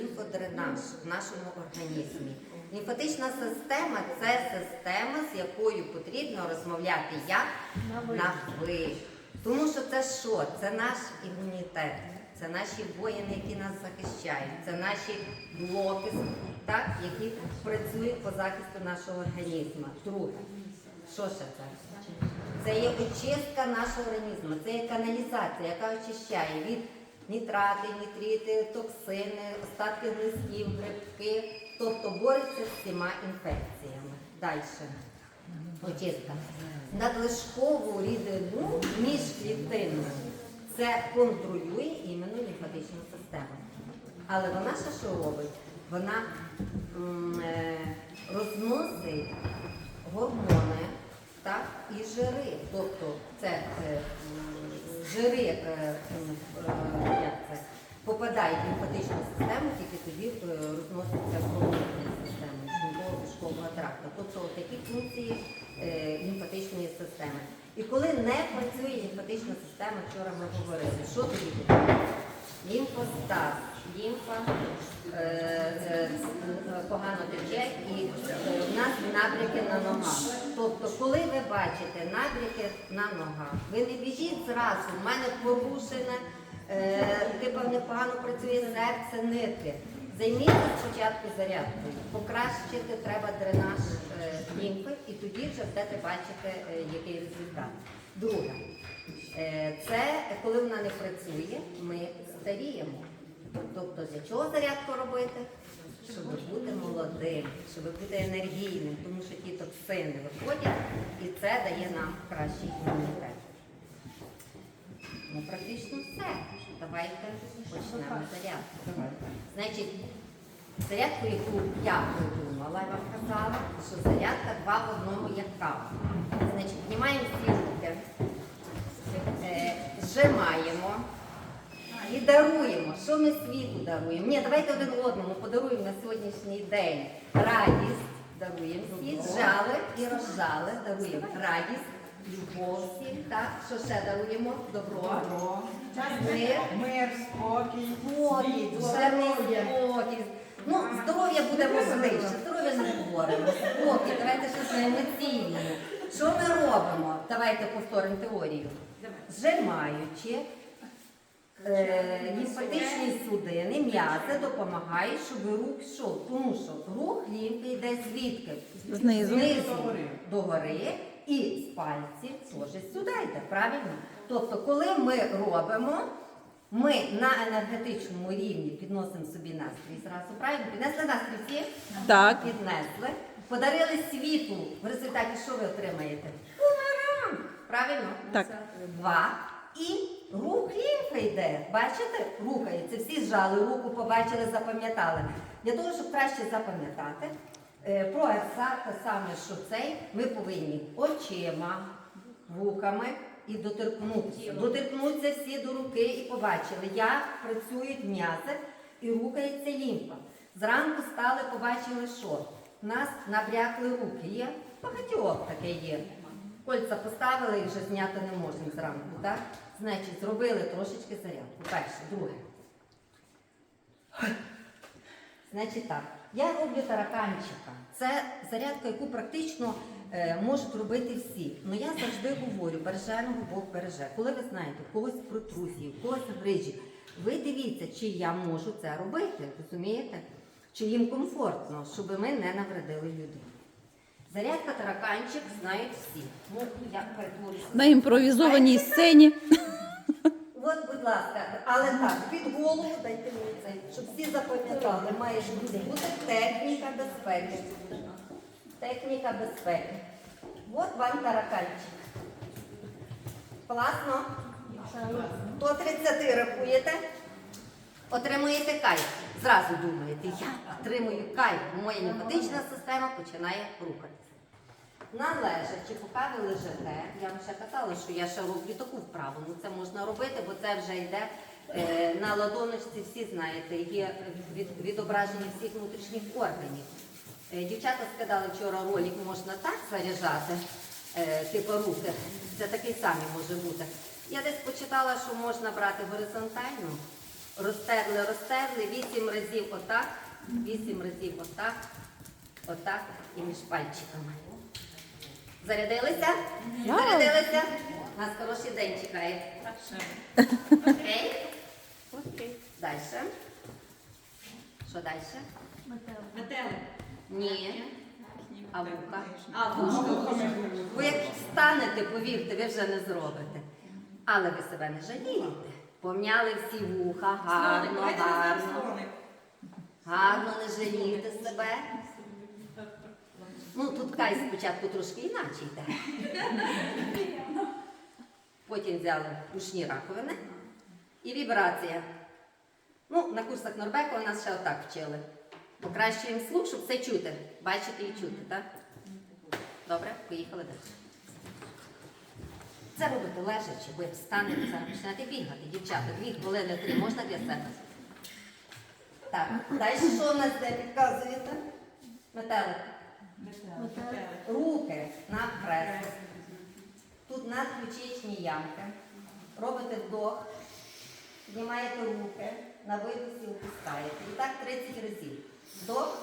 лімфодренаж в нашому організмі. Лімфатична система це система, з якою потрібно розмовляти як на ви. Тому що це що? Це наш імунітет, це наші воїни, які нас захищають, це наші блоки, так, які працюють по захисту нашого організму. Друге, що ще це? Це є очистка нашого організму, це є каналізація, яка очищає від нітрати, нітрити, токсини, остатки глистів, грибки, тобто бореться з всіма інфекціями. Далі. Очистка. Надлишкову рідину між міжклітинну. Це контролює іменно лімфатичну систему. Але вона ще що робить? Вона е, розносить гормони так, і жири. Тобто це е, жири е, е, як це, попадають в лімфатичну систему, тільки тоді е, розноситься в кровоносну систему шлунково тракту. Тобто такі функції е, лімфатичної системи. І коли не працює лімфатична система, вчора ми говорили, що тоді буде? Лімфостаз, лімфа е, е, погано тече і е, в нас набряки на ногах. Тобто, коли ви бачите набряки на ногах, ви не біжіть зразу, в мене порушене, типа непогано працює серце, нитки. Займіться спочатку зарядкою. Покращити треба дренаж лімфи і тоді вже будете бачити, е, який результат. Друге, це коли вона не працює, ми старіємо. Тобто для чого зарядку робити? Щоб бути молодим, щоб бути енергійним, тому що ті токсини виходять і це дає нам кращий імунітет. Ну, практично все. Давайте почнемо зарядку. Значить, зарядку, яку я придумала, я вам казала, що зарядка два в одному як кава. Значить, піднімаємо всі руки, е, зжимаємо і даруємо. Що ми світу даруємо? Ні, давайте один одному подаруємо на сьогоднішній день радість. Даруємо всі, зжали і розжали, даруємо радість, любов всім, так? Що ще даруємо? Добро. Добро, Мир. мир, спокій, Спокій, душевний спокій. Ну, здоров'я буде важливіше, здоров'я не говоримо. Спокій, давайте щось на емоційному. Що ми робимо? Давайте повторимо теорію. Зжимаючи е, лімфатичні судини, м'язи допомагають, щоб рух йшов. Тому що рух лімфи йде звідки? Знизу. Знизу до гори і з пальців теж сюди йде, правильно? Тобто, коли ми робимо, ми на енергетичному рівні підносимо собі настрій зразу, правильно? Піднесли настрій всі? Так. Піднесли. Подарили світу. В результаті що ви отримаєте? Бумеранг. Правильно? Так. Два. І рух лімфи йде. Бачите? Рухається. Всі зжали руку, побачили, запам'ятали. Для того, щоб краще запам'ятати, е, про ЕРСА те саме, що цей, ми повинні очима, вухами і доторкнутися. Доторкнуться всі до руки і побачили, як працюють м'язи і рухається лімфа. Зранку стали, побачили, що в нас набрякли руки. Є багатьох таке є. Кольця поставили і вже зняти не можемо зранку, так? Значить, зробили трошечки зарядку. Перше, друге. Значить так, я роблю тараканчика. Це зарядка, яку практично е, можуть робити всі. Ну я завжди говорю, береженого Бог береже. Коли ви знаєте, в когось протрусії, в когось грижі, ви дивіться, чи я можу це робити, розумієте? Чи їм комфортно, щоб ми не навредили людей. Зарядка тараканчик знають всі. Ну, я перетворюся. На імпровізованій сцені. От, будь ласка, але так, під голову дайте мені цей, щоб всі запам'ятали, має бути техніка безпеки. Техніка безпеки. От вам тараканчик. Класно? До 30 рахуєте, отримуєте кайф. Зразу думаєте, я отримую кайф, моя лімфатична система починає рухатися. Належачи, поки ви лежите, я вам ще казала, що я ще роблю таку вправу. Ну це можна робити, бо це вже йде е, на ладоночці, всі знаєте, є від, відображення всіх внутрішніх органів. Е, дівчата скидали вчора ролик, можна так заряджати, е, типу руки. Це такий самий може бути. Я десь почитала, що можна брати горизонтально Розтерли, розтерли, вісім разів отак, вісім разів отак, отак і між пальчиками. Зарядилися? Зарядилися? У нас хороший день чекає. Окей? Окей. Далі. Що далі? Метелик. Ні. А вуха? А, вушко. Ви як встанете, повірте, ви вже не зробите. Але ви себе не жалієте. Помняли всі вуха, Слоник. гарно, Давайте гарно. слоник. Гарно не жалійте себе. Ну, тут кай спочатку трошки інакше йде. Потім взяли ушні раковини і вібрація. Ну, на курсах Норбека у нас ще отак вчили. Покращуємо слух, щоб все чути. Бачити і чути, так? Добре, поїхали далі. Це робите лежачи, як встанете, зараз почнете бігати. Дівчата, дві хвилини, три можна для себе. Так, далі що в нас де підказуєте? Метелик. Руки на хрест. Тут надключичні ямки. Робите вдох, піднімаєте руки, на видосі опускаєте. І так 30 разів. Вдох.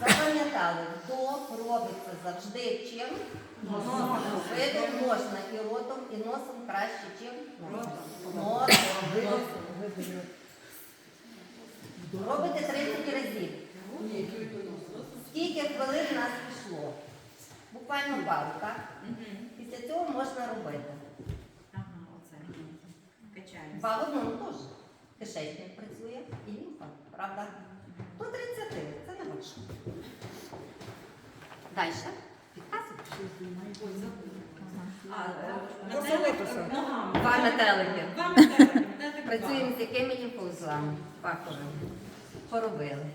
Запам'ятали, вдох робиться завжди чим? Носом. Можна і ротом, і носом краще, чим носом. Робите 30 разів. Скільки хвилин у нас пішло? Буквально пару, так? Після цього можна робити. Ага, оце. Качаємо. Два в одному теж. Кишечник працює і лімфа, правда? До 30, це не важко. Далі. Метелик. Два метелики. Працюємо з якими лімфоузлами? Паковим. Поробили.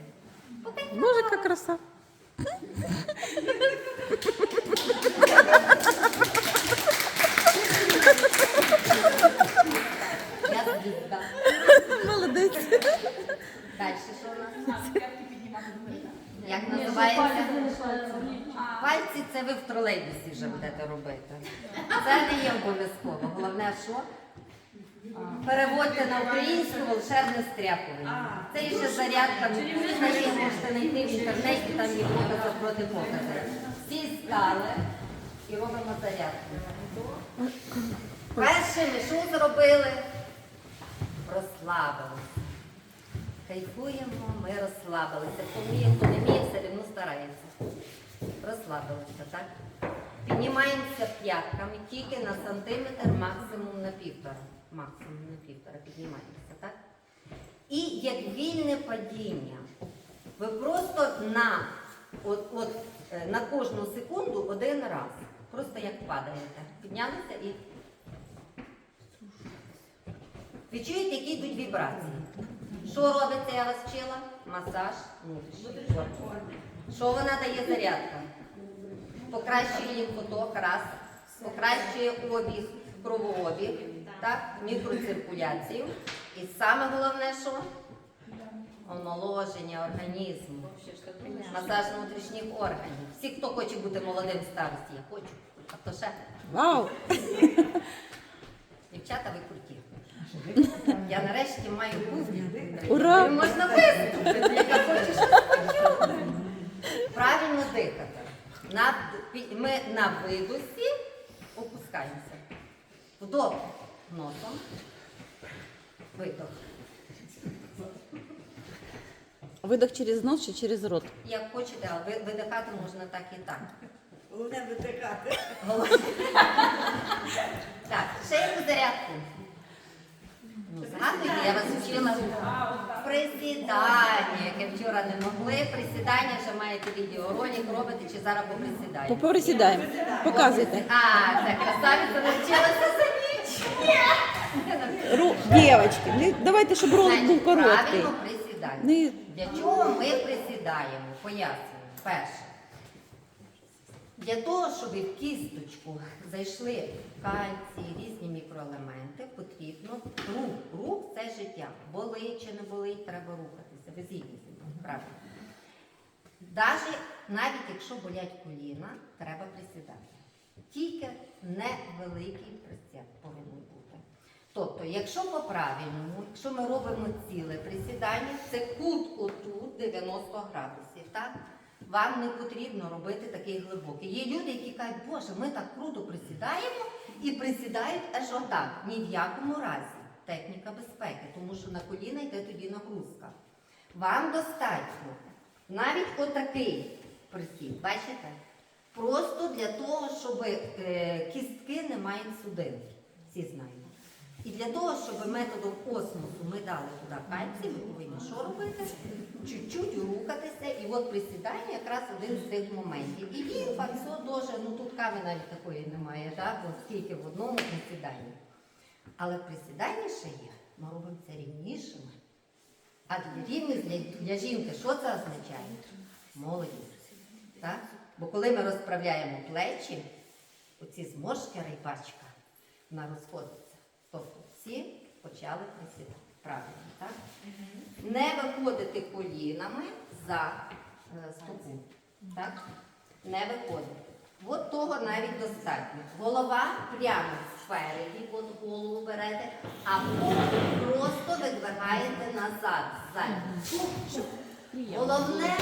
Боже, яка краса. Я звізда. Молодець. Далі що у нас? Як називається? Пальці це ви в тролейбусі вже будете робити. Це не є обов'язково. Головне, що? Переводьте на українську волшебне стряпування. Це є ще зарядка. Її можете знайти в інтернеті, там є покази проти покази. Всі стали і робимо зарядку. Перше ми що зробили? Розслабилися. Кайфуємо, ми розслабилися. Хто не вміє, все одно старається. Розслабилися, так? Піднімаємося п'ятками тільки на сантиметр, максимум на півтора. Максимум на півтора піднімаємося, так? І як вільне падіння. Ви просто на, от, от, е, на кожну секунду один раз. Просто як падаєте. Піднялися і. Відчуєте, які йдуть вібрації. Що робиться, я вас вчила? Масаж внутрішніх органів. Що вона дає зарядка? Покращує лімфоток, раз, покращує обіг, кровообіг, так, мікроциркуляцію. І саме головне, що? Омоложення організму, масаж внутрішніх органів. Всі, хто хоче бути молодим в старості, я хочу. А хто ще? Вау. Дівчата, ви круті. Я нарешті маю публіку. Ура! Можна виступити, яка хоче щось почути. Правильно дихати. Ми на видосі опускаємося. Вдох носом. Видох. Видох через нос чи через рот? Як хочете, але ви- видихати можна так і так. Головне. Головне. Так, ще яку зарядку. Ну, згадуйте, я вас вчила присідання, яке вчора не могли. Присідання вже маєте відеоролик робити, чи зараз поприсідаємо. Поприсідаємо. Показуйте. А, це красавиця навчилася за. Ру... Дівчатки, не- давайте, щоб ролик був короткий. Правильно присідання. Не... Для чого ми присідаємо? Пояснюю. Перше. Для того, щоб в кісточку зайшли кальцій, різні мікроелементи, потрібно рух. Рух це життя. Болить чи не болить, треба рухатися. Ви згідні зі мною, правильно. Навіть, навіть якщо болять коліна, треба присідати. Тільки невеликий присяд повинен. Тобто, якщо по-правильному, якщо ми робимо ціле присідання, це кут отут 90 градусів, так? Вам не потрібно робити такий глибокий. Є люди, які кажуть, Боже, ми так круто присідаємо і присідають аж отак. Ні в якому разі. Техніка безпеки, тому що на коліна йде тоді нагрузка. Вам достатньо навіть отакий присід, бачите? Просто для того, щоб е, кістки не мають судин. Всі знають. І для того, щоб методом осмосу ми дали туди кальцій, ми повинні що робити? Чуть-чуть рухатися, і от присідання якраз один з тих моментів. І він все дуже, ну тут кави навіть такої немає, так? От скільки в одному присіданні. Але присідання ще є, ми робимо це рівнішими. А для рівність для, для жінки, що це означає? Молодість. Так? Бо коли ми розправляємо плечі, оці зморшки райпачка, вона розходиться. Тобто всі почали присідати. Правильно, так? Не виходити колінами за е, стопу. Так? Не виходити. От того навіть достатньо. Голова прямо спереді, от голову берете, а потім просто видвигаєте назад. ззаді. Головне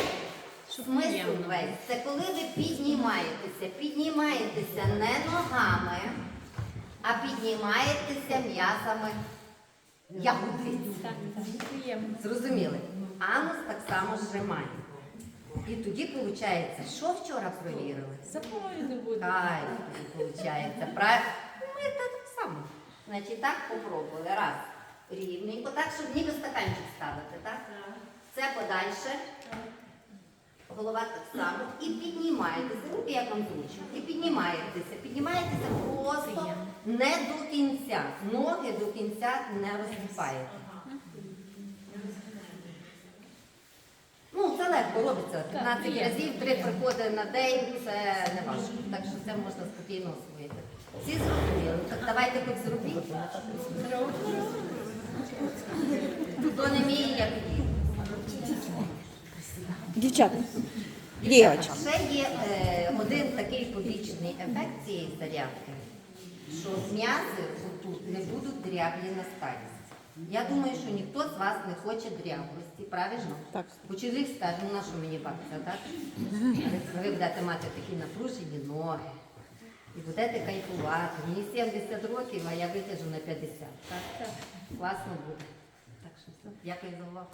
смисл весь це коли ви піднімаєтеся. Піднімаєтеся не ногами, а піднімаєтеся м'язами ягодиць. Зрозуміли? Анус так само зжимає. І тоді виходить, що вчора провірили? Запою не буде. Ай, виходить. Правильно? Ми так само. Значить, так попробували. Раз. Рівненько, так, щоб ніби стаканчик ставити, так? Це подальше. Голова так само. І піднімаєтеся. Руки як вам зручно. І піднімаєтеся. Піднімаєтеся просто не до кінця. Ноги до кінця не розступаєте. Ну, це легко робиться. 15 разів, три приходи на день, це не важко. Так що це можна спокійно освоїти. Всі зрозуміли. Так давайте хоч зробіть. Хто не вміє, я підійду. Дівчата, дівчатки. Ще є е, один такий побічний ефект цієї зарядки, що м'язи тут не будуть дряблі на старість. Я думаю, що ніхто з вас не хоче дряблості, правильно? Так. Бо чоловік скаже, ну на що мені бабця, так? Ви будете мати такі напружені ноги. І будете кайфувати. Мені 70 років, а я витяжу на 50. Так? Класно буде. Так що все. Дякую за увагу.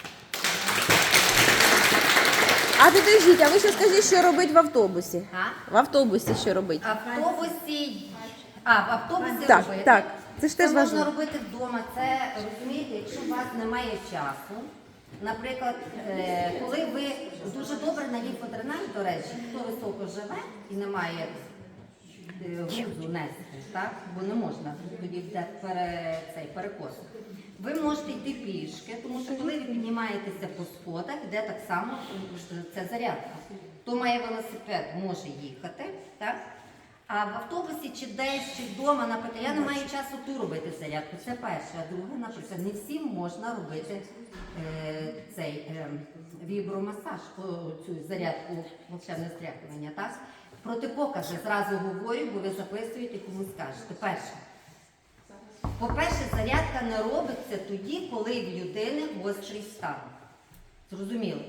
А підождіть, а ви ще скажіть, що робить в автобусі? А? В автобусі що робить? В автобусі. А, в автобусі Так, робити. так. Це ж теж можна важливо. робити вдома. Це розумієте, якщо у вас немає часу. Наприклад, е, коли ви дуже добре на лімфодренаж, до речі, хто високо живе і не має е, грузу нести, так? бо не можна, тоді йде пере, цей перекос. Ви можете йти пішки, тому що коли ви піднімаєтеся по сходах, йде так само це зарядка. Хто має велосипед, може їхати, так? А в автобусі чи десь, чи вдома, наприклад, я не маю часу ту робити зарядку. Це перше. А друге, наприклад, не всім можна робити е, цей е, вібромасаж, о, цю зарядку волшебне стряхування. Так? Протипокази зразу говорю, бо ви записуєте, комусь скажете. Перше. По-перше, зарядка не робиться тоді, коли в людини гострий стан. Зрозуміло?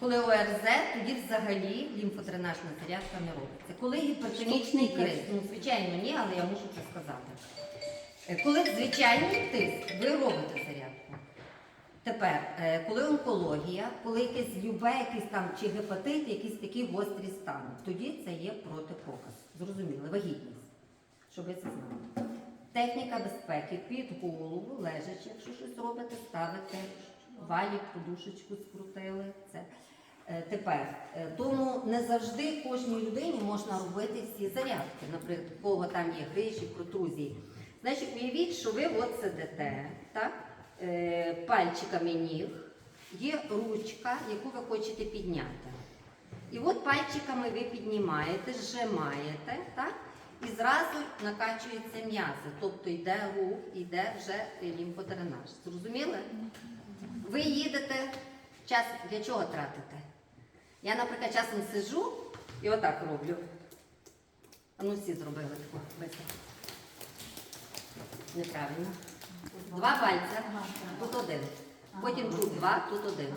Коли ОРЗ, тоді взагалі лімфодренажна зарядка не робиться. Коли гіпертонічний криз, ну звичайно ні, але я мушу це сказати. Е, Коли звичайний тиск, ви робите зарядку. Тепер, е, коли онкологія, коли якесь любе, якийсь там чи гепатит, якісь такі гострі стани, тоді це є протипоказ. Зрозуміло, вагітність. Щоб ви це знали. Техніка безпеки під голову, лежачи, якщо щось робите, ставите валік, подушечку скрутили. Це. Е, Тепер, е, тому не завжди кожній людині можна робити всі зарядки, наприклад, у кого там є грижі, протрузії. Значить, уявіть, що ви от сидите, так? Е, пальчиками ніг, є ручка, яку ви хочете підняти. І от пальчиками ви піднімаєте, зжимаєте, так? І зразу накачуються м'язи. Тобто йде рух, йде вже лімфодренаж. Зрозуміли? Ви їдете, час для чого тратите? Я, наприклад, часом сижу і отак роблю. А ну всі зробили таку. Неправильно. Два пальця, тут один. Потім тут два, тут один.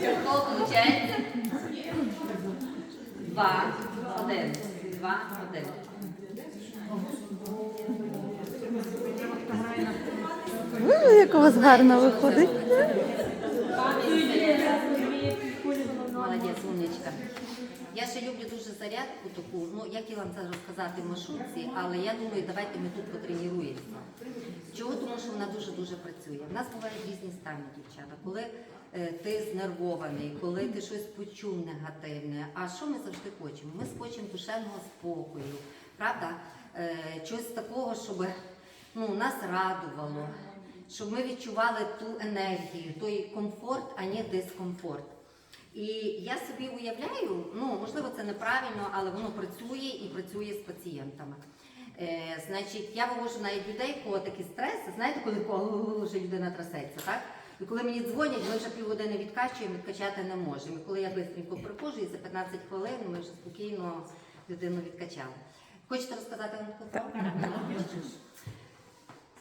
Що виходить? Два, один. Два, один. Як у вас гарно виходить. Молодець, умничка. Я ще люблю дуже зарядку таку. Ну, я хотіла вам це розказати в маршрутці, але я думаю, давайте ми тут потренуємося. Чого? Тому що вона дуже-дуже працює. В нас бувають різні стані, дівчата. Коли е, ти знервований, коли ти щось почув негативне. А що ми завжди хочемо? Ми хочемо душевного спокою, правда? Е, чогось такого, щоб ну, нас радувало, щоб ми відчували ту енергію, той комфорт, а не дискомфорт. І я собі уявляю, ну можливо, це неправильно, але воно працює і працює з пацієнтами. Е, значить, я вивожу навіть людей, кого такі стреси, знаєте, коли вже людина трясеться, так? І коли мені дзвонять, ми вже півгодини відкачуємо, відкачати не можемо. І коли я швидко приходжу, і за 15 хвилин ми вже спокійно людину відкачали. Хочете розказати вам таку?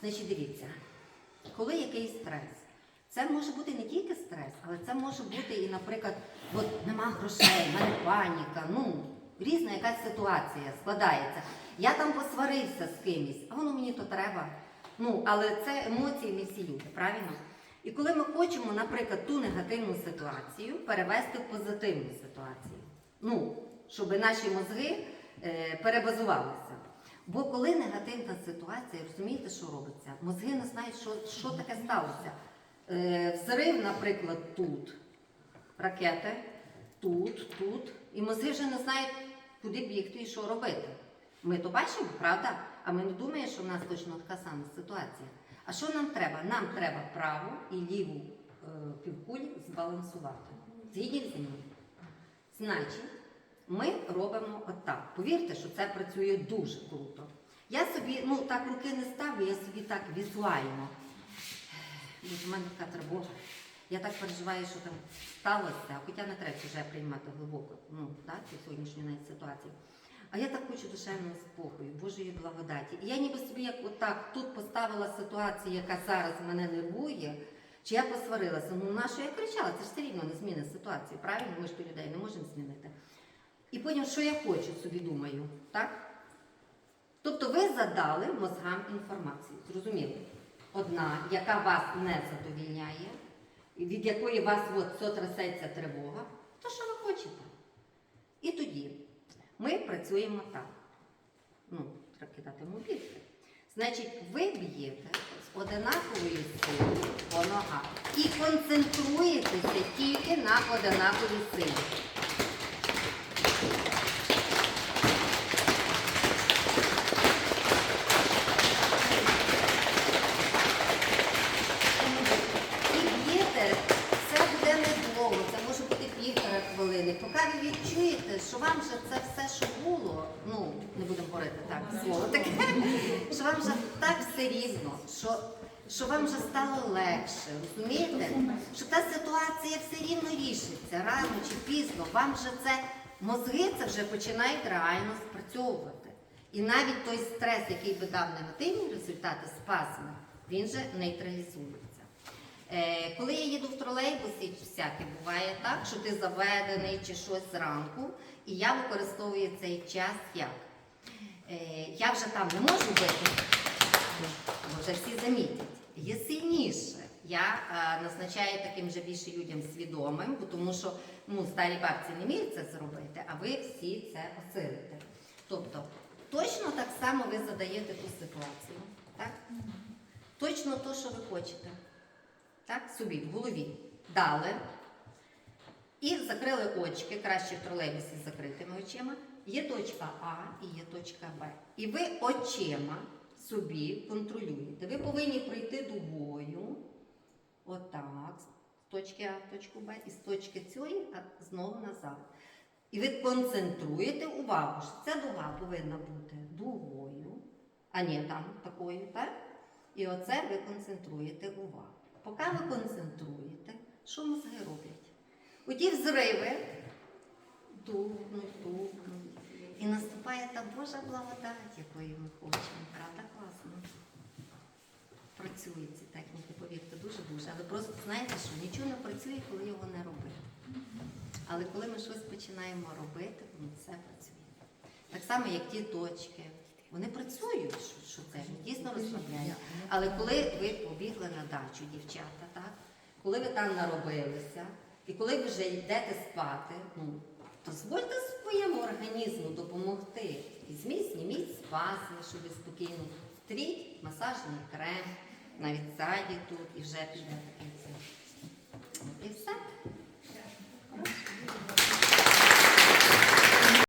Значить, дивіться, коли якийсь стрес, це може бути не тільки стрес, але це може бути і, наприклад, от нема грошей, мене паніка, ну, різна якась ситуація складається. Я там посварився з кимось, а воно мені то треба. Ну, але це емоції не всі люди, правильно? І коли ми хочемо, наприклад, ту негативну ситуацію перевести в позитивну ситуацію, ну, щоб наші мозги е, перебазувалися. Бо коли негативна ситуація, розумієте, що робиться? Мозги не знають, що, що таке сталося. Е, взрив, наприклад, тут, ракети, тут, тут. І мозги вже не знають, куди бігти і що робити. Ми то бачимо, правда? А ми не думаємо, що в нас точно така сама ситуація. А що нам треба? Нам треба праву і ліву е, півкулі збалансувати. Згідні зі мною? Значить, ми робимо отак. Повірте, що це працює дуже круто. Я собі, ну так руки не ставлю, я собі так візуально. В мене така тривога. Я так переживаю, що там сталося, хоча не треба вже приймати глибоко ну, так, цю сьогоднішню навіть ситуацію. А я так хочу душевного спокою, Божої благодаті. І я ніби собі як отак тут поставила ситуацію, яка зараз мене нервує, чи я посварилася. Ну на що я кричала? Це ж все рівно не змінить ситуацію, правильно? Ми ж то людей не можемо змінити. І потім, що я хочу собі думаю, так? Тобто ви задали мозгам інформацію, зрозуміли? Одна, яка вас не задовільняє, від якої вас от сотрясеться тривога, то що ви хочете? І тоді ми працюємо так. Ну, треба кидати мобільки. Значить, ви б'єте з одинаковою силою по ногах і концентруєтеся тільки на одинаковій силі. І б'єте, це буде недовго, це може бути півтора хвилини. Поки ви відчуєте, що вам вже це все, що було, ну не будемо говорити так слово таке, що вам вже так все рівно, що, що вам вже стало легше, розумієте? Що та ситуація все рівно рішиться, рано чи пізно, вам вже це мозги це вже починають реально спрацьовувати. І навіть той стрес, який би дав негативні результати, спазми, він же нейтралізується. Е, коли я їду в тролейбусі, всяке буває так, що ти заведений чи щось зранку, і я використовую цей час як? Е, я вже там не можу бити, бо вже всі замітять. Є сильніше. Я е, назначаю таким же більше людям свідомим, бо тому що ну, старі бабці не вміють це зробити, а ви всі це осилите. Тобто, точно так само ви задаєте ту ситуацію. Так? Точно то, що ви хочете. Так, собі в голові дали і закрили очки, краще в тролейбусі з закритими очима. Є точка А і є точка Б. І ви очима собі контролюєте. Ви повинні пройти дугою, отак, з точки А в точку Б, і з точки цієї а знову назад. І ви концентруєте увагу, що ця дуга повинна бути дугою, а не там такою, так? І оце ви концентруєте увагу. Поки ви концентруєте, що мозги роблять? Оті взриви, духнуть, духнуть. І наступає та Божа благодать, якої ми хочемо. Правда, класно? Працюють ці техніки, повірте, дуже-дуже. Але просто знаєте, що нічого не працює, коли його не робити. Але коли ми щось починаємо робити, воно все працює. Так само, як ті точки. Вони працюють, що, що це дійсно розслабляє. Але коли ви побігли на дачу, дівчата, так? коли ви там наробилися, і коли ви вже йдете спати, ну, дозвольте своєму організму допомогти. Візьміть, зніміть спазми, щоб ви спокійно втріть масажний крем, навіть саді тут, і вже піде таке І все.